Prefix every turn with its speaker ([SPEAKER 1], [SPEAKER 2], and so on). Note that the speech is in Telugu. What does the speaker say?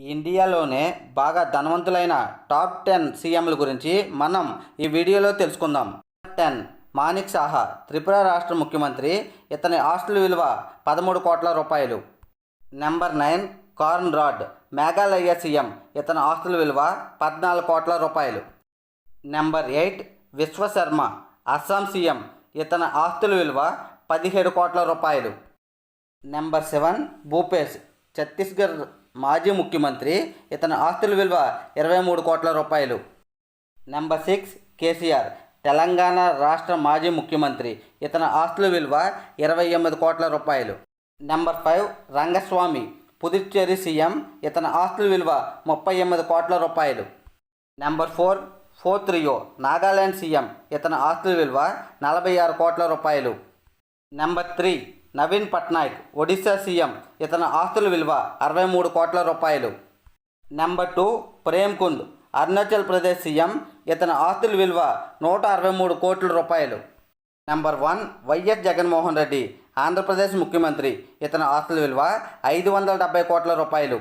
[SPEAKER 1] ఇండియాలోనే బాగా ధనవంతులైన టాప్ టెన్ సీఎంల గురించి మనం ఈ వీడియోలో తెలుసుకుందాం. టెన్ మాణిక్ సాహా త్రిపుర రాష్ట్ర ముఖ్యమంత్రి ఇతని ఆస్తుల విలువ పదమూడు కోట్ల రూపాయలు. Number nine Conrad Meghalaya CM ఇతని ఆస్తుల విలువ పద్నాలుగు కోట్ల రూపాయలు. Number eight Biswa Sarma Assam CM ఇతని ఆస్తుల విలువ పదిహేడు కోట్ల రూపాయలు. నెంబర్ సెవెన్ భూపేష్ ఛత్తీస్గఢ్ మాజీ ముఖ్యమంత్రి ఇతని ఆస్తుల విలువ ఇరవై మూడు కోట్ల రూపాయలు. నెంబర్ సిక్స్ కేసీఆర్ తెలంగాణ రాష్ట్ర మాజీ ముఖ్యమంత్రి ఇతని ఆస్తుల విలువ ఇరవై ఎనిమిది కోట్ల రూపాయలు. Number five Rangaswamy Puducherry CM ఇతని ఆస్తుల విలువ ముప్పై ఎనిమిది కోట్ల రూపాయలు. Number four fourth Rio Nagaland CM ఇతని ఆస్తుల విలువ నలభై ఆరు కోట్ల రూపాయలు. Number three Naveen Patnaik Odisha CM. ఇతని ఆస్తుల విలువ అరవై మూడు కోట్ల రూపాయలు. Number two Pema Khandu Arunachal Pradesh CM. ఇతని ఆస్తుల విలువ నూట అరవై మూడు కోట్ల రూపాయలు. Number one YS Jaganmohan Reddy Andhra Pradesh ముఖ్యమంత్రి. ఇతని ఆస్తుల విలువ ఐదు వందల డెబ్బై కోట్ల రూపాయలు.